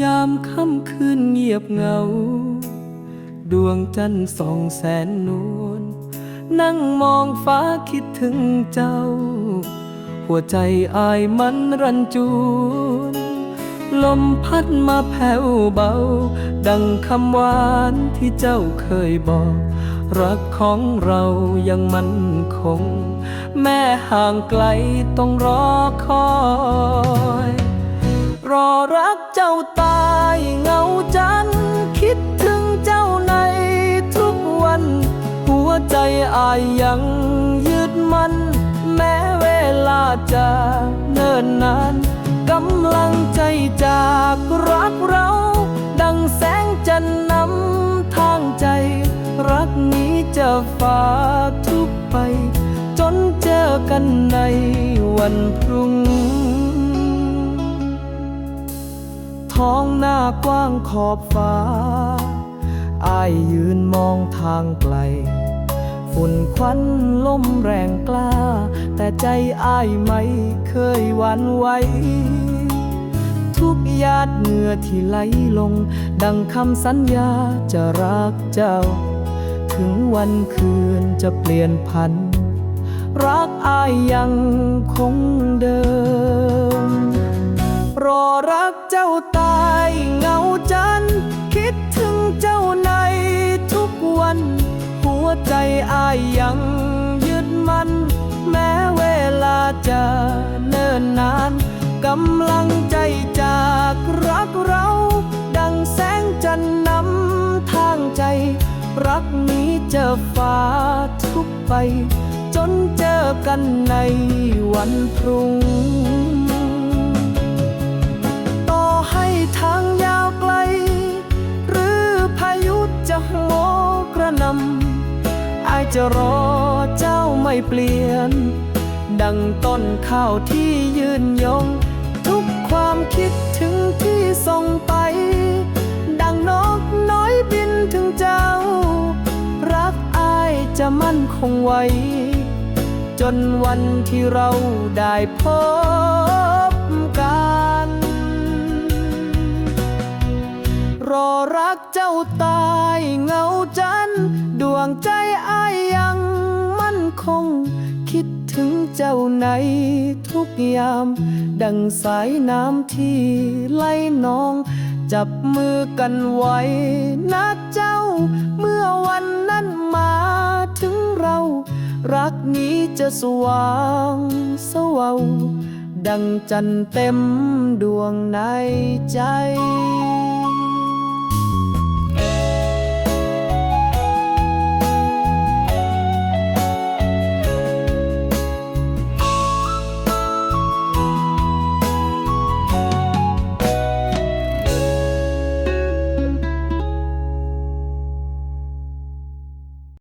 ยามค่ำคืนเงียบเหงา ดวงจันทร์ส่องแสนนวลนั่งมองฟ้าคิดถึงเจ้า หัวใจอายมันรันจวนลมพัดมาแผ่วเบา ดังคำหวานที่เจ้าเคยบอก รักของเรายังมั่นคง แม่ห่างไกลต้องรอคอย กเจ้าตายเงาจันคิดถึงเจ้าในทุกวัน หัวใจอายยังยึดมัน แม้เวลาจะเนิ่นนานกำลังใจจากรักเรา ดังแสงจันนำทางใจ รักนี้จะฝ่าทุกไป จนเจอกันในวันพรุ่ง ท้องหน้ากว้างขอบฟ้า อายยืนมองทางไกล ฝุ่นควันลมแรงกล้า แต่ใจอายไม่เคยหวั่นไหวทุกหยาดเหงื่อที่ไหลลง ดังคำสัญญาจะรักเจ้า ถึงวันคืนจะเปลี่ยนพัน รักอายยังคง อายยังยึดมัน แม้เวลาจะเนิ่นนานกำลังใจจากรักเรา ดังแสงจันทร์นำทางใจ รักนี้จะฝ่าทุกไป จนเจอกันในวันพรุ่ง ต่อให้ทาง จะรอเจ้าไม่เปลี่ยน ดังต้นข้าวที่ยืนยง ทุกความคิดถึงที่ส่งไป ดังนกน้อยบินถึงเจ้า รักอายจะมั่นคงไว้ จนวันที่เราได้พบกัน รอรักเจ้าตา มั่นคงคิดถึงเจ้าในทุกยาม ดังสายน้ำที่ไหลนอง จับมือกันไว้นะเจ้า เมื่อวันนั้นมาถึงเรา รักนี้จะสว่างสว่าวดังจันทร์เต็มดวงในใจ